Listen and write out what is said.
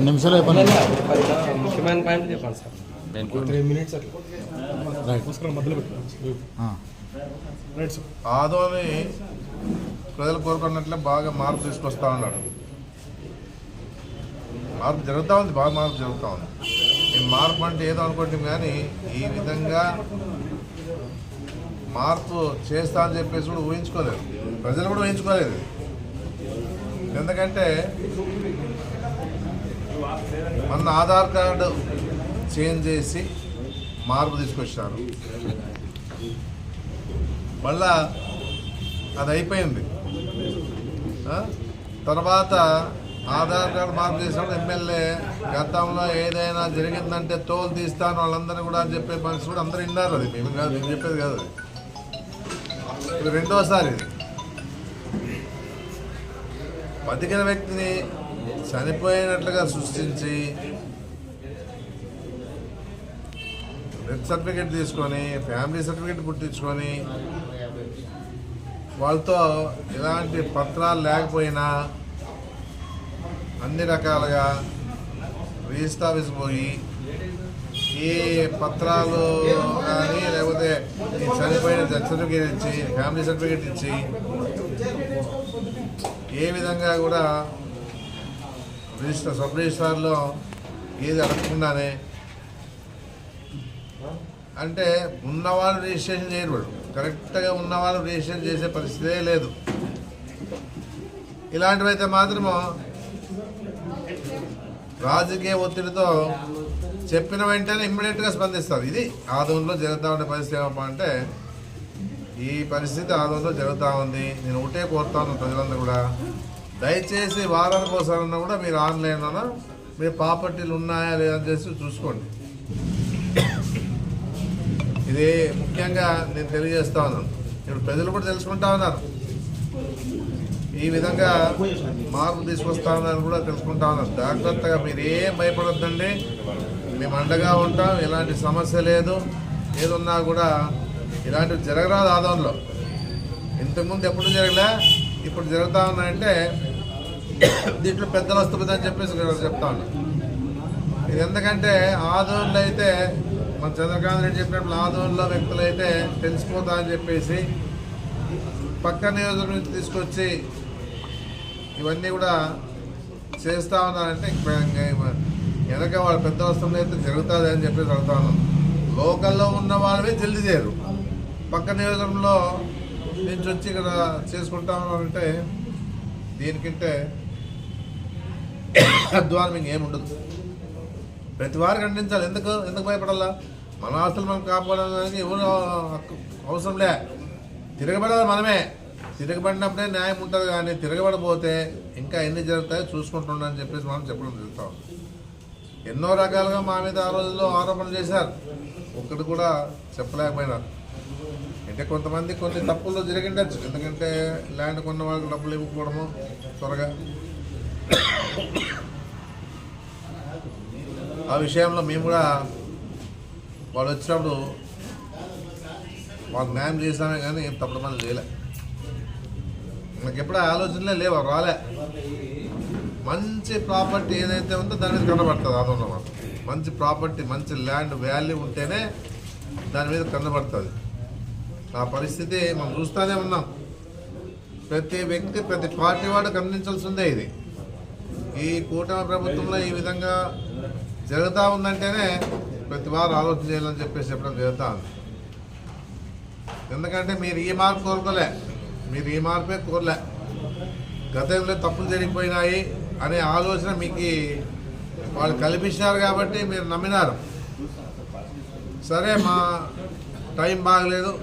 రెండు నిమిషాలు అయిపోయింది. ముఖ్యమైన పాయింట్ చెప్పండి సార్. ఆదోని ప్రజలు కోరుకున్నట్లే బాగా మార్పు తీసుకొస్తా ఉన్నాడు. మార్పు జరుగుతూ ఉంది బాగా మార్పు జరుగుతూ ఉంది. ఈ మార్పు అంటే ఏదో అనుకుంటాం కానీ ఈ విధంగా మార్పు చేస్తా అని చెప్పేసి కూడా ఊహించుకోలేదు. ప్రజలు కూడా ఊహించుకోలేదు. ఎందుకంటే మన ఆధార్ కార్డు చేంజ్ చేసి మార్పు తీసుకొచ్చారు మళ్ళా అది అయిపోయింది. తర్వాత ఆధార్ కార్డు మార్పు చేసినప్పుడు ఎమ్మెల్యే గతంలో ఏదైనా జరిగిందంటే తోలు తీస్తాను వాళ్ళందరూ కూడా అని చెప్పే మనిషి కూడా అందరూ విన్నారు అది. మేము కాదు మేము చెప్పేది కాదు అది. ఇది రెండోసారి ఇది. బతికిన వ్యక్తిని చనిపోయినట్లుగా సృష్టించి డెత్ సర్టిఫికేట్ తీసుకొని ఫ్యామిలీ సర్టిఫికేట్ పుట్టించుకొని వాళ్ళతో ఎలాంటి పత్రాలు లేకపోయినా అన్ని రకాలుగా రిజిస్టర్ ఆఫీస్కి పోయి ఏ పత్రాలు కానీ లేకపోతే ఈ చనిపోయిన డెత్ సర్టిఫికేట్ ఇచ్చి ఫ్యామిలీ సర్టిఫికేట్ ఇచ్చి ఏ విధంగా కూడా రిజిస్టర్ సబ్ రిజిస్టార్లో ఏది అడగకుండానే అంటే ఉన్నవాళ్ళు రిజిస్ట్రేషన్ చేయరు వాడు కరెక్ట్గా ఉన్నవాళ్ళు రిజిస్ట్రేషన్ చేసే పరిస్థితే లేదు. ఇలాంటివైతే మాత్రము రాజకీయ ఒత్తిడితో చెప్పిన వెంటనే ఇమ్మీడియట్గా స్పందిస్తారు. ఇది ఆదంలో జరుగుతూ ఉండే పరిస్థితి ఏమప్పా అంటే ఈ పరిస్థితి ఆదంలో జరుగుతూ ఉంది. నేను ఒకటే కోరుతాను ప్రజలందరూ కూడా. దయచేసి వారానికి ఒకసారన్నా కూడా మీరు ఆన్లైన్లోనో మీ ప్రాపర్టీలు ఉన్నాయా లేదని చేసి చూసుకోండి. ఇది ముఖ్యంగా నేను తెలియజేస్తా ఉన్నాను. ఇప్పుడు ప్రజలు కూడా తెలుసుకుంటా ఉన్నారు. ఈ విధంగా మార్పు తీసుకొస్తా ఉన్నారని కూడా తెలుసుకుంటా ఉన్నారు. జాగ్రత్తగా మీరు ఏం భయపడొద్దండి. మేము అండగా ఉంటాం ఎలాంటి సమస్య లేదు. ఏదున్నా కూడా ఇలాంటివి జరగరాదు ఆదంలో ఇంతకుముందు ఎప్పుడు జరగలే ఇప్పుడు జరుగుతూ ఉన్నాయంటే దీంట్లో పెద్దలు వస్తుంది అని చెప్పేసి ఇక్కడ చెప్తా ఉన్నాను ఇది ఎందుకంటే ఆదోళ్ళు అయితే మన చంద్రకాంత్ రెడ్డి చెప్పినప్పుడు ఆదోళ్ళ వ్యక్తులు అయితే తెలిసిపోతా అని చెప్పేసి పక్క నియోజకవర్గం నుంచి తీసుకొచ్చి ఇవన్నీ కూడా చేస్తా ఉన్నారంటే వెనక వాళ్ళ పెద్ద వస్తువులు అయితే జరుగుతుంది అని చెప్పేసి అడుగుతాను లోకల్లో ఉన్న వాళ్ళవే జల్దీ చేయరు. పక్క నియోజకవర్గంలో నుంచి వచ్చి ఇక్కడ చేసుకుంటా ఉన్నారంటే దీనికంటే అధ్వానం ఇంకేముండదు ప్రతి వారు ఖండించాలి. ఎందుకు? ఎందుకు భయపడాలా? మన ఆస్తులు మనం కాపాడడానికి ఎవరు అవసరం లే. తిరగబడాలి మనమే. తిరగబడినప్పుడే న్యాయం ఉంటుంది కానీ తిరగబడిపోతే ఇంకా ఎన్ని జరుగుతాయో చూసుకుంటుండని చెప్పేసి మనం చెప్పడం జరుగుతాం ఎన్నో రకాలుగా మా మీద ఆ రోజుల్లో ఆరోపణలు చేశారు. ఒక్కటి కూడా చెప్పలేకపోయినారు. అంటే కొంతమంది కొన్ని తప్పులు జరిగిండొచ్చు. ఎందుకంటే ల్యాండ్ కొన్న వాళ్ళకి డబ్బులు ఇవ్వకపోవడము త్వరగా. ఆ విషయంలో మేము కూడా వాళ్ళు వచ్చినప్పుడు వాళ్ళకి న్యాయం చేసామే కానీ ఏం తప్పుడు మనం చేయలే. నాకు ఎప్పుడూ ఆలోచనలే లేవు రాలే. మంచి ప్రాపర్టీ ఏదైతే ఉందో దాని మీద కనబడుతుంది ఆదంలో మాత్రం. మంచి ప్రాపర్టీ మంచి ల్యాండ్ వాల్యూ ఉంటేనే దాని మీద కనబడుతుంది ఆ పరిస్థితి మనం చూస్తూనే ఉన్నాం. ప్రతి వ్యక్తి ప్రతి పార్టీ వాడు గమనించాల్సిందే ఇది. ఈ కూటమి ప్రభుత్వంలో ఈ విధంగా జరుగుతూ ఉందంటేనే ప్రతి వారు ఆలోచన చేయాలని చెప్పేసి చెప్పడం జరుగుతూ ఉంది. ఎందుకంటే మీరు ఈ మార్పు కోరుకోలే. మీరు ఈ మార్పే కోరలే. గతంలో తప్పులు జరిగిపోయినాయి అనే ఆలోచన మీకు వాళ్ళు కల్పించారు కాబట్టి మీరు నమ్మినారు. సరే మా టైం బాగలేదు.